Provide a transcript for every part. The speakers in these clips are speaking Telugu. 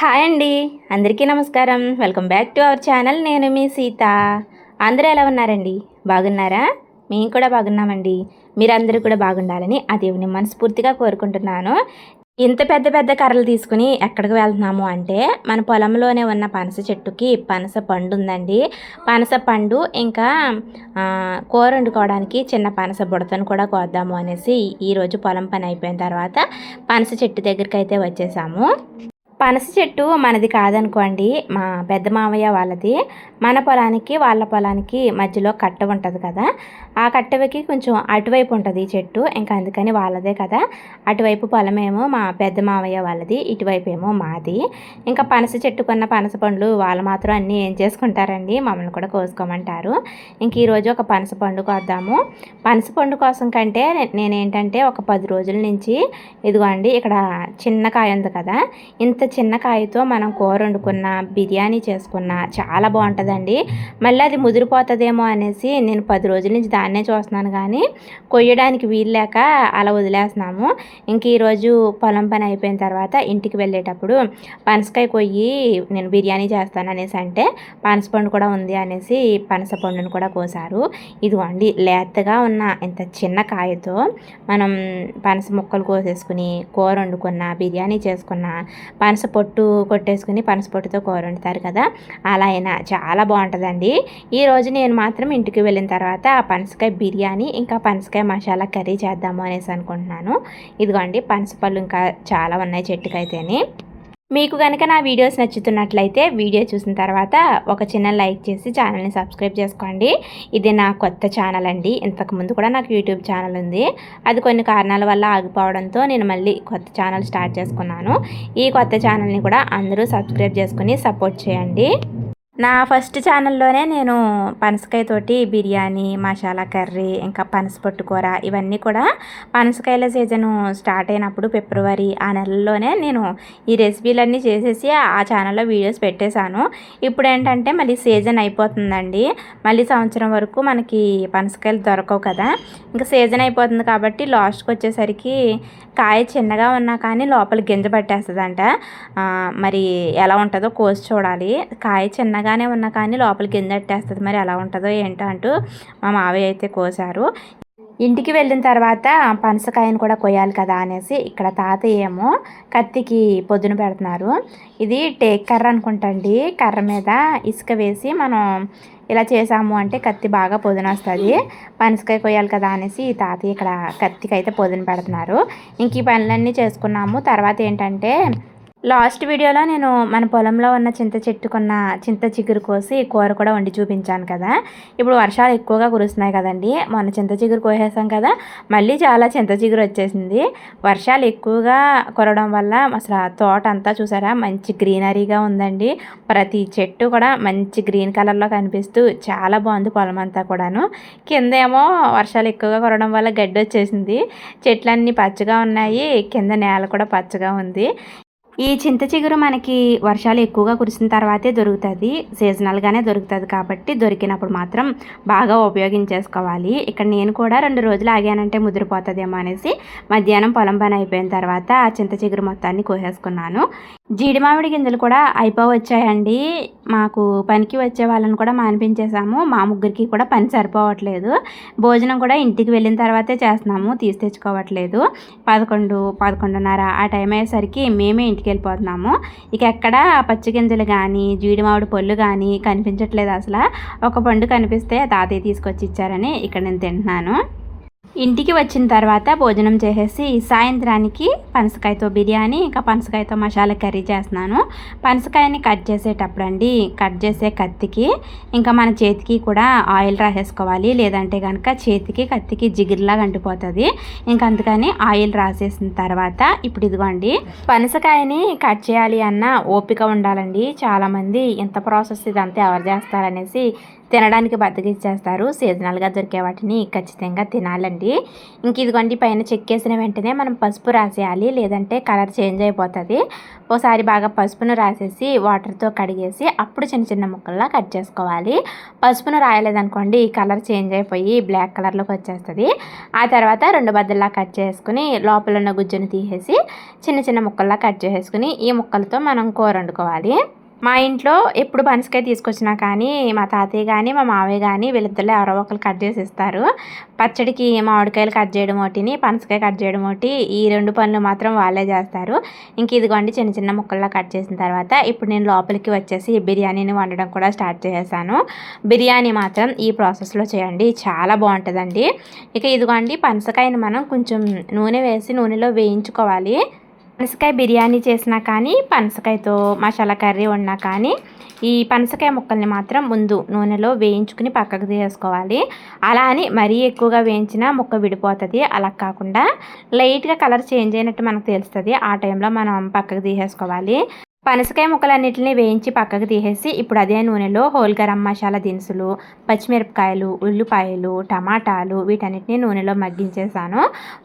హాయ్ అండి. అందరికీ నమస్కారం. Welcome back to our channel. నేను మీ సీత. అందరూ ఎలా ఉన్నారండి? బాగున్నారా? మేము కూడా బాగున్నామండి. మీరందరూ కూడా బాగుండాలని ఆ దేవుని మనస్ఫూర్తిగా కోరుకుంటున్నాను. ఇంత పెద్ద పెద్ద కర్రలు తీసుకుని ఎక్కడికి వెళ్తున్నాము అంటే మన పొలంలోనే ఉన్న పనస చెట్టుకి పనస పండు ఉందండి. పనస పండు ఇంకా కూర వండుకోవడానికి చిన్న పనస బుడతను కూడా కోద్దాము అనేసి ఈరోజు పొలం పని అయిపోయిన తర్వాత పనస చెట్టు దగ్గరికి అయితే వచ్చేసాము. పనస చెట్టు మనది కాదనుకోండి మా పెద్ద మామయ్య వాళ్ళది. మన పొలానికి వాళ్ళ పొలానికి మధ్యలో కట్ట ఉంటుంది కదా. ఆ కట్టవకి కొంచెం అటువైపు ఉంటుంది ఈ చెట్టు ఇంకా అందుకని వాళ్ళదే కదా. అటువైపు పొలమేమో మా పెద్ద మామయ్య వాళ్ళది ఇటువైపు ఏమో మాది. ఇంకా పనస చెట్టుకున్న పనస పండ్లు వాళ్ళు మాత్రం అన్నీ ఏం చేసుకుంటారండి? మమ్మల్ని కూడా కోసుకోమంటారు. ఇంక ఈరోజు ఒక పనస పండు కోద్దాము. పనస పండు కోసం కంటే నేనేంటంటే ఒక పది రోజుల నుంచి ఇదిగోండి ఇక్కడ చిన్న కాయ ఉంది కదా. ఇంత చిన్న కాయతో మనం కూర వండుకున్న బిర్యానీ చేసుకున్న చాలా బాగుంటుందండి. మళ్ళీ అది ముదిరిపోతుందేమో అనేసి నేను పది రోజుల నుంచి దాన్నే చూస్తున్నాను కానీ కొయ్యడానికి వీలు లేక అలా వదిలేస్తున్నాము. ఇంక ఈరోజు పొలం పని అయిపోయిన తర్వాత ఇంటికి వెళ్ళేటప్పుడు పనసకాయ కొయ్యి నేను బిర్యానీ చేస్తాను అనేసి అంటే పనసపండు కూడా ఉంది అనేసి పనసపండును కూడా కోసారు. ఇదిగోండి లేతగా ఉన్న ఇంత చిన్న కాయతో మనం పనస ముక్కలు కోసేసుకుని కూర వండుకున్న బిర్యానీ చేసుకున్న పనస పనస పొట్టు కొట్టేసుకుని పనస పొట్టుతో కూర వండుతారు కదా అలా అయినా చాలా బాగుంటుందండి. ఈ రోజు నేను మాత్రం ఇంటికి వెళ్ళిన తర్వాత ఆ పనసకాయ బిర్యానీ ఇంకా పనసకాయ మసాలా కర్రీ చేద్దాము అనేసి అనుకుంటున్నాను. ఇదిగోండి పనసపళ్ళు ఇంకా చాలా ఉన్నాయి చెట్టుకైతేనే. మీకు కనుక నా వీడియోస్ నచ్చుతున్నట్లయితే వీడియో చూసిన తర్వాత ఒక చిన్న లైక్ చేసి ఛానల్ని సబ్స్క్రైబ్ చేసుకోండి. ఇది నా కొత్త ఛానల్ అండి. ఇంతకుముందు కూడా నాకు యూట్యూబ్ ఛానల్ ఉంది. అది కొన్ని కారణాల వల్ల ఆగిపోవడంతో నేను మళ్ళీ కొత్త ఛానల్ స్టార్ట్ చేసుకున్నాను. ఈ కొత్త ఛానల్ని కూడా అందరూ సబ్స్క్రైబ్ చేసుకుని సపోర్ట్ చేయండి. నా ఫస్ట్ ఛానల్లోనే నేను పనసకాయ తోటి బిర్యానీ మసాలా కర్రీ ఇంకా పనసపొట్టు కూర ఇవన్నీ కూడా పనసకాయల సీజన్ స్టార్ట్ అయినప్పుడు ఫిబ్రవరి ఆ నెలలోనే నేను ఈ రెసిపీలన్నీ చేసేసి ఆ ఛానల్లో వీడియోస్ పెట్టేశాను. ఇప్పుడు ఏంటంటే మళ్ళీ సీజన్ అయిపోతుందండి. మళ్ళీ సంవత్సరం వరకు మనకి పనసకాయలు దొరకవు కదా. ఇంకా సీజన్ అయిపోతుంది కాబట్టి లాస్ట్కి వచ్చేసరికి కాయ చిన్నగా ఉన్నా కానీ లోపల గింజ పట్టేస్తుందంట. మరి ఎలా ఉంటుందో కోసి చూడాలి. కాయ చిన్నగా చిన్నగానే ఉన్నా కానీ లోపల గింజ మరి ఎలా ఉంటుందో ఏంటో అంటూ మా మావయ్య అయితే కోసారు. ఇంటికి వెళ్ళిన తర్వాత పనసకాయను కూడా కొయ్యాలి కదా అనేసి ఇక్కడ తాతయ్య ఏమో కత్తికి పొద్దున పెడుతున్నారు. ఇది టేక్ కర్ర అనుకుంటండి కర్ర మీద ఇసుక వేసి మనం ఇలా చేసాము అంటే కత్తి బాగా పొదున వస్తుంది. పనసకాయ కొయ్యాలి కదా అనేసి ఈ తాతయ్య ఇక్కడ కత్తికి అయితే పొదున పెడుతున్నారు. ఇంక ఈ పనులన్నీ చేసుకున్నాము. తర్వాత ఏంటంటే లాస్ట్ వీడియోలో నేను మన పొలంలో ఉన్న చింత చెట్టుకున్న చింత చిగురు కోసి కూర కూడా వండి చూపించాను కదా. ఇప్పుడు వర్షాలు ఎక్కువగా కురుస్తున్నాయి కదండి. మొన్న చింత చిగురు కోసేసాం కదా. మళ్ళీ చాలా చింత చిగురు వచ్చేసింది. వర్షాలు ఎక్కువగా కురవడం వల్ల అసలు తోట అంతా చూసారా? మంచి గ్రీనరీగా ఉందండి. ప్రతి చెట్టు కూడా మంచి గ్రీన్ కలర్లో కనిపిస్తూ చాలా బాగుంది పొలం అంతా కూడాను. కిందేమో వర్షాలు ఎక్కువగా కురవడం వల్ల గడ్డి వచ్చేసింది. చెట్లన్నీ పచ్చగా ఉన్నాయి. కింద నేల కూడా పచ్చగా ఉంది. ఈ చింత చిగురు మనకి వర్షాలు ఎక్కువగా కురిసిన తర్వాతే దొరుకుతుంది. సీజనల్గానే దొరుకుతుంది కాబట్టి దొరికినప్పుడు మాత్రం బాగా ఉపయోగించేసుకోవాలి. ఇక్కడ నేను కూడా రెండు రోజులు ఆగానంటే ముదిరిపోతుందేమో అనేసి మధ్యాహ్నం పొలం పని అయిపోయిన తర్వాత ఆ చింత చిగురు మొత్తాన్ని కోసేసుకున్నాను. జీడి మామిడి గింజలు కూడా అయిపోవచ్చాయండి. మాకు పనికి వచ్చే వాళ్ళని కూడా మానిపించేసాము మా ముగ్గురికి కూడా పని సరిపోవట్లేదు. భోజనం కూడా ఇంటికి వెళ్ళిన తర్వాతే చేస్తున్నాము. తీసి తెచ్చుకోవట్లేదు. పదకొండు పదకొండున్నర ఆ టైం అయ్యేసరికి మేమే ఇంటికి వెళ్ళిపోతున్నాము ఇక ఎక్కడ పచ్చి గింజలు కానీ జీడిమామిడి పళ్ళు కానీ కనిపించట్లేదు అసలు. ఒక పండు కనిపిస్తే తాతయ్య తీసుకొచ్చి ఇచ్చారని ఇక్కడ నేను తింటున్నాను. ఇంటికి వచ్చిన తర్వాత భోజనం చేసేసి సాయంత్రానికి పనసకాయతో బిర్యానీ ఇంకా పనసకాయతో మసాలా కర్రీ చేస్తున్నాను. పనసకాయని కట్ చేసేటప్పుడు అండి కట్ చేసే కత్తికి ఇంకా మన చేతికి కూడా ఆయిల్ రాసేసుకోవాలి. లేదంటే కనుక చేతికి కత్తికి జిగిరిలాగా అంటిపోతుంది. ఇంకా అందుకని ఆయిల్ రాసేసిన తర్వాత ఇప్పుడు ఇదిగోండి. పనసకాయని కట్ చేయాలి అన్న ఓపిక ఉండాలండి. చాలామంది ఇంత ప్రాసెస్ ఇదంతా ఎవరు చేస్తారనేసి తినడానికి బద్దకిచ్చేస్తారు సీజనల్గా దొరికే వాటిని ఖచ్చితంగా తినాలండి. ఇంక ఇదిగోండి పైన చెక్కేసిన వెంటనే మనం పసుపు రాసేయాలి. లేదంటే కలర్ చేంజ్ అయిపోతుంది. ఓసారి బాగా పసుపును రాసేసి వాటర్తో కడిగేసి అప్పుడు చిన్న చిన్న ముక్కల్లా కట్ చేసుకోవాలి. పసుపును రాయలేదనుకోండి కలర్ చేంజ్ అయిపోయి బ్లాక్ కలర్లోకి వచ్చేస్తుంది. ఆ తర్వాత రెండు బద్దల్లా కట్ చేసుకుని లోపల ఉన్న గుజ్జును తీసేసి చిన్న చిన్న ముక్కల్లా కట్ చేసుకుని ఈ ముక్కలతో మనం కూర వండుకోవాలి. మా ఇంట్లో ఎప్పుడు పనసకాయ తీసుకొచ్చినా కానీ మా తాతయ్య కానీ మా మావయ్య కానీ వీళ్ళిద్దరు ఎవరో ఒకరు కట్ చేసి ఇస్తారు. పచ్చడికి మామిడికాయలు కట్ చేయడం ఒకటిని పనసకాయ కట్ చేయడం ఒకటి ఈ రెండు పనులు మాత్రం వాళ్ళే చేస్తారు. ఇంక ఇదిగోండి చిన్న చిన్న ముక్కల్లో కట్ చేసిన తర్వాత ఇప్పుడు నేను లోపలికి వచ్చేసి బిర్యానీని వండడం కూడా స్టార్ట్ చేసేసాను. బిర్యానీ మాత్రం ఈ ప్రాసెస్లో చేయండి చాలా బాగుంటుందండి. ఇక ఇదిగోండి పనసకాయని మనం కొంచెం నూనె వేసి నూనెలో వేయించుకోవాలి. పనసకాయ బిర్యానీ చేసినా కానీ పనసకాయతో మసాలా కర్రీ ఉన్నా కానీ ఈ పనసకాయ ముక్కల్ని మాత్రం ముందు నూనెలో వేయించుకుని పక్కకు తీసుకోవాలి అలా అని మరీ ఎక్కువగా వేయించినా ముక్క విడిపోతుంది. అలా కాకుండా లైట్గా కలర్ చేంజ్ అయినట్టు మనకు తెలుస్తుంది. ఆ టైంలో మనం పక్కకు తీసేసుకోవాలి. పనసకాయ ముక్కలన్నిటిని వేయించి పక్కకు తీసేసి ఇప్పుడు అదే నూనెలో హోల్ గరం మసాలా దినుసులు పచ్చిమిరపకాయలు ఉల్లిపాయలు టమాటాలు వీటన్నిటిని నూనెలో మగ్గించేసాను.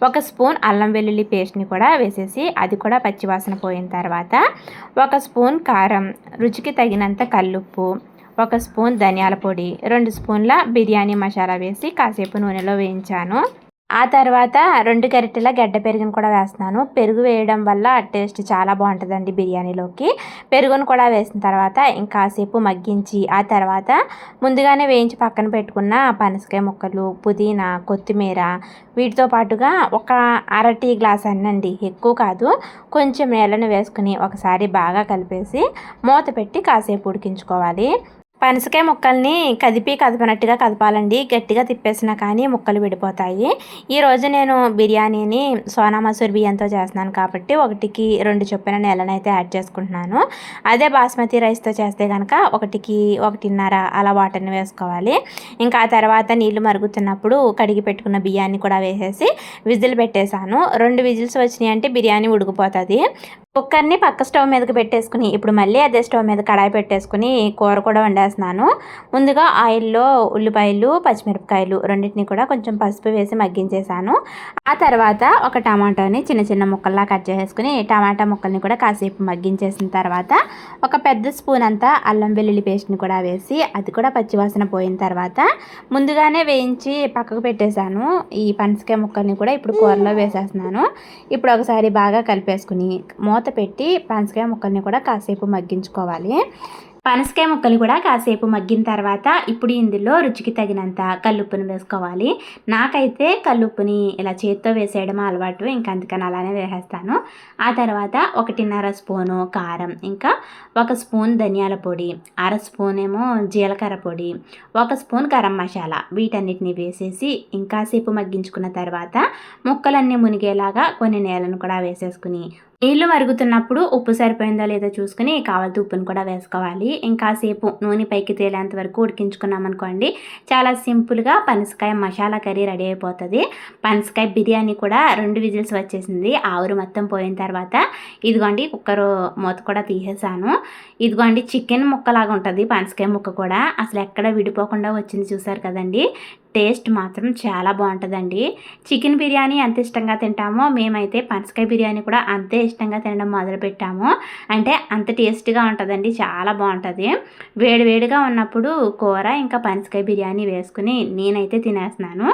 ఒక స్పూన్ అల్లం వెల్లుల్లి పేస్ట్ని కూడా వేసేసి అది కూడా పచ్చివాసన పోయిన తర్వాత ఒక స్పూన్ కారం రుచికి తగినంత కల్లుప్పు ఒక స్పూన్ ధనియాల పొడి రెండు స్పూన్ల బిర్యానీ మసాలా వేసి కాసేపు నూనెలో వేయించాను. ఆ తర్వాత రెండు గరిటెల గడ్డ పెరుగును కూడా వేస్తున్నాను. పెరుగు వేయడం వల్ల టేస్ట్ చాలా బాగుంటుందండి బిర్యానీలోకి. పెరుగును కూడా వేసిన తర్వాత ఇంకాసేపు మగ్గించి ఆ తర్వాత ముందుగానే వేయించి పక్కన పెట్టుకున్న పనసకాయ ముక్కలు పుదీనా కొత్తిమీర వీటితో పాటుగా ఒక అర టీ గ్లాస్ అన్నండి ఎక్కువ కాదు కొంచెం నీళ్ళను వేసుకుని ఒకసారి బాగా కలిపేసి మూత పెట్టి కాసేపు ఉడికించుకోవాలి. పనసకాయ ముక్కల్ని కదిపి కదపనట్టుగా కదపాలండి. గట్టిగా తిప్పేసినా కానీ ముక్కలు విడిపోతాయి. ఈరోజు నేను బిర్యానీని సోనా మసూర్ బియ్యంతో చేస్తున్నాను కాబట్టి ఒకటికి రెండు చొప్పున నెలనైతే యాడ్ చేసుకుంటున్నాను. అదే బాస్మతి రైస్తో చేస్తే కనుక ఒకటికి ఒకటిన్నర అలా వాటర్ని వేసుకోవాలి. ఇంకా ఆ తర్వాత నీళ్ళు మరుగుతున్నప్పుడు కడిగి పెట్టుకున్న బియ్యాన్ని కూడా వేసేసి విజిల్ పెట్టేశాను. రెండు విజిల్స్ వచ్చినాయి అంటే బిర్యానీ ఉడికిపోతుంది. కుక్కర్ని పక్క స్టవ్ మీదకి పెట్టేసుకుని ఇప్పుడు మళ్ళీ అదే స్టవ్ మీద కడాయి పెట్టేసుకుని కూర కూడా వండేస్తాను. వండేస్తున్నాను ముందుగా ఆయిల్లో ఉల్లిపాయలు పచ్చిమిరపకాయలు రెండింటిని కూడా కొంచెం పసుపు వేసి మగ్గించేసాను. ఆ తర్వాత ఒక టమాటాని చిన్న చిన్న ముక్కల్లా కట్ చేసుకుని టమాటా ముక్కల్ని కూడా కాసేపు మగ్గించేసిన తర్వాత ఒక పెద్ద స్పూన్ అంతా అల్లం వెల్లుల్లి పేస్ట్ని కూడా వేసి అది కూడా పచ్చివాసన పోయిన తర్వాత ముందుగానే వేయించి పక్కకు పెట్టేశాను. ఈ పనసకాయ ముక్కల్ని కూడా ఇప్పుడు కూరలో వేసేస్తున్నాను. ఇప్పుడు ఒకసారి బాగా కలిపేసుకుని మూత పెట్టి పనసకాయ ముక్కల్ని కూడా కాసేపు మగ్గించుకోవాలి. పనసకాయ ముక్కలు కూడా కాసేపు మగ్గిన తర్వాత ఇప్పుడు ఇందులో రుచికి తగినంత కల్లుప్పుని వేసుకోవాలి. నాకైతే కల్లుప్పుని ఇలా చేత్తో వేసేయడం అలవాటు ఇంకా అందుకని అలానే వేసేస్తాను. ఆ తర్వాత ఒకటిన్నర స్పూను కారం ఇంకా ఒక స్పూన్ ధనియాల పొడి అర స్పూన్ ఏమో జీలకర్ర పొడి ఒక స్పూన్ గరం మసాలా వీటన్నిటిని వేసేసి ఇంకాసేపు మగ్గించుకున్న తర్వాత ముక్కలన్నీ మునిగేలాగా కొన్ని నేలను కూడా వేసేసుకుని నీళ్ళు మరుగుతున్నప్పుడు ఉప్పు సరిపోయిందో లేదో చూసుకుని కావాల్సి ఉప్పును కూడా వేసుకోవాలి. ఇంకాసేపు నూనె పైకి తేలేంత వరకు ఉడికించుకున్నాం అనుకోండి. చాలా సింపుల్గా పనసకాయ మసాలా కర్రీ రెడీ అయిపోతుంది. పనసకాయ బిర్యానీ కూడా రెండు విజిల్స్ వచ్చేసింది. ఆవురు మొత్తం పోయిన తర్వాత ఇదిగోండి కుక్కర్ మూత కూడా తీసేసాను. ఇదిగోండి చికెన్ ముక్కలాగా ఉంటుంది పనసకాయ ముక్క కూడా. అసలు ఎక్కడ విడిపోకుండా వచ్చింది చూసారు కదండి. టేస్ట్ మాత్రం చాలా బాగుంటుందండి. చికెన్ బిర్యానీ ఎంత ఇష్టంగా తింటామో మేమైతే పనసకాయ బిర్యానీ కూడా అంతే ఇష్టంగా తినడం మొదలుపెట్టాము. అంటే అంత టేస్ట్గా ఉంటుందండి చాలా బాగుంటుంది. వేడివేడిగా ఉన్నప్పుడు కూర ఇంకా పనసకాయ బిర్యానీ వేసుకుని నేనైతే తినేస్తున్నాను.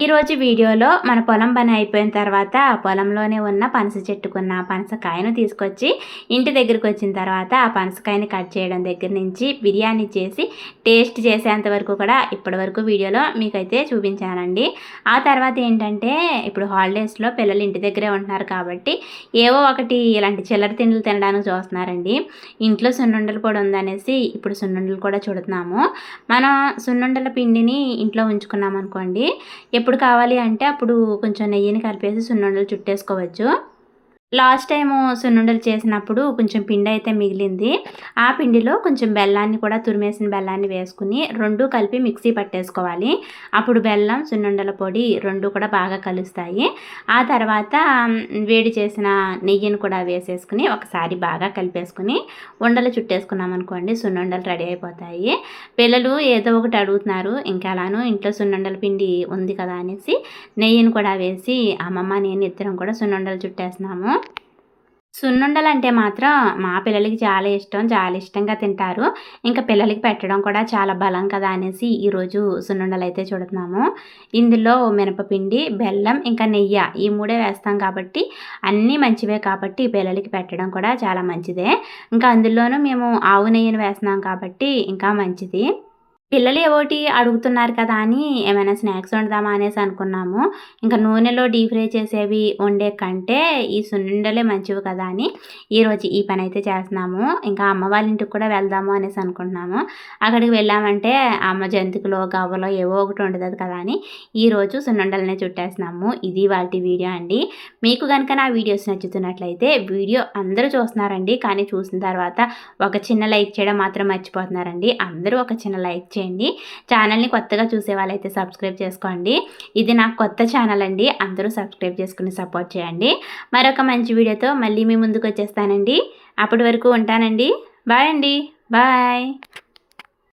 ఈరోజు వీడియోలో మన పొలం పని అయిపోయిన తర్వాత పొలంలోనే ఉన్న పనస చెట్టుకున్న పనసకాయను తీసుకొచ్చి ఇంటి దగ్గరికి వచ్చిన తర్వాత ఆ పనసకాయని కట్ చేయడం దగ్గర నుంచి బిర్యానీ చేసి టేస్ట్ చేసేంత వరకు కూడా ఇప్పటి వరకు వీడియోలో మీకైతే చూపించానండి. ఆ తర్వాత ఏంటంటే ఇప్పుడు హాలిడేస్లో పిల్లలు ఇంటి దగ్గరే ఉంటున్నారు కాబట్టి ఏవో ఒకటి ఇలాంటి చిల్లర తిండ్లు తినడానికి చూస్తున్నారండి. ఇంట్లో సున్నుండలు కూడా ఉందనేసి ఇప్పుడు సున్నుండలు కూడా చూడుతున్నాము. మనం సున్నుండల పిండిని ఇంట్లో ఉంచుకున్నాం అనుకోండి ఎప్పుడు కావాలి అంటే అప్పుడు కొంచెం నెయ్యిని కలిపేసి సున్నుండలు చుట్టేసుకోవచ్చు. లాస్ట్ టైము సున్నుండలు చేసినప్పుడు కొంచెం పిండి అయితే మిగిలింది. ఆ పిండిలో కొంచెం బెల్లాన్ని కూడా తురిమేసిన బెల్లాన్ని వేసుకుని రెండు కలిపి మిక్సీ పట్టేసుకోవాలి. అప్పుడు బెల్లం సున్నుండల పొడి రెండు కూడా బాగా కలుస్తాయి. ఆ తర్వాత వేడి చేసిన నెయ్యిని కూడా వేసేసుకుని ఒకసారి బాగా కలిపేసుకుని ఉండలు చుట్టేసుకున్నాం అనుకోండి సున్నుండలు రెడీ అయిపోతాయి. పిల్లలు ఏదో ఒకటి అడుగుతున్నారు ఇంకా అలాను ఇంట్లో సున్నుండల పిండి ఉంది కదా అనేసి నెయ్యిని కూడా వేసి అమ్మమ్మ నేను ఇద్దరం కూడా సున్నుండలు చుట్టేస్తున్నాము. సున్నుండలు అంటే మాత్రం మా పిల్లలకి చాలా ఇష్టం చాలా ఇష్టంగా తింటారు. ఇంకా పిల్లలకి పెట్టడం కూడా చాలా బలం కదా అనేసి ఈరోజు సున్నుండలు అయితే చూడుతున్నాము. ఇందులో మినపపిండి బెల్లం ఇంకా నెయ్యి ఈ మూడే వేస్తాం కాబట్టి అన్నీ మంచివే కాబట్టి పిల్లలకి పెట్టడం కూడా చాలా మంచిదే. ఇంకా అందులోనూ మేము ఆవు నెయ్యిని వేస్తున్నాం కాబట్టి ఇంకా మంచిది. పిల్లలు ఏవోటి అడుగుతున్నారు కదా అని ఏమైనా స్నాక్స్ వండుదామా అనేసి అనుకున్నాము. ఇంకా నూనెలో డీప్ ఫ్రై చేసేవి వండే కంటే ఈ సున్నుండలే మంచివి కదా అని ఈరోజు ఈ పని అయితే చేస్తున్నాము. ఇంకా అమ్మ వాళ్ళ ఇంటికి కూడా వెళ్దాము అనేసి అనుకుంటున్నాము. అక్కడికి వెళ్ళామంటే అమ్మ జంతికలో గవ్వలో ఏవో ఒకటి ఉండదు కదా అని ఈరోజు సున్నుండలనే చుట్టేస్తున్నాము. ఇది వాటి వీడియో అండి. మీకు కనుక నా వీడియోస్ నచ్చుతున్నట్లయితే వీడియో అందరూ చూస్తున్నారండి. కానీ చూసిన తర్వాత ఒక చిన్న లైక్ చేయడం మాత్రం మర్చిపోతున్నారండి. అందరూ ఒక చిన్న లైక్ చేయండి. ఛానల్ని కొత్తగా చూసే వాళ్ళైతే సబ్స్క్రైబ్ చేసుకోండి. ఇది నాకు కొత్త ఛానల్ అండి. అందరూ సబ్స్క్రైబ్ చేసుకుని సపోర్ట్ చేయండి. మరొక మంచి వీడియోతో మళ్ళీ మీ ముందుకు వచ్చేస్తానండి. అప్పటి వరకు ఉంటానండి. బాయ్ అండి. బాయ్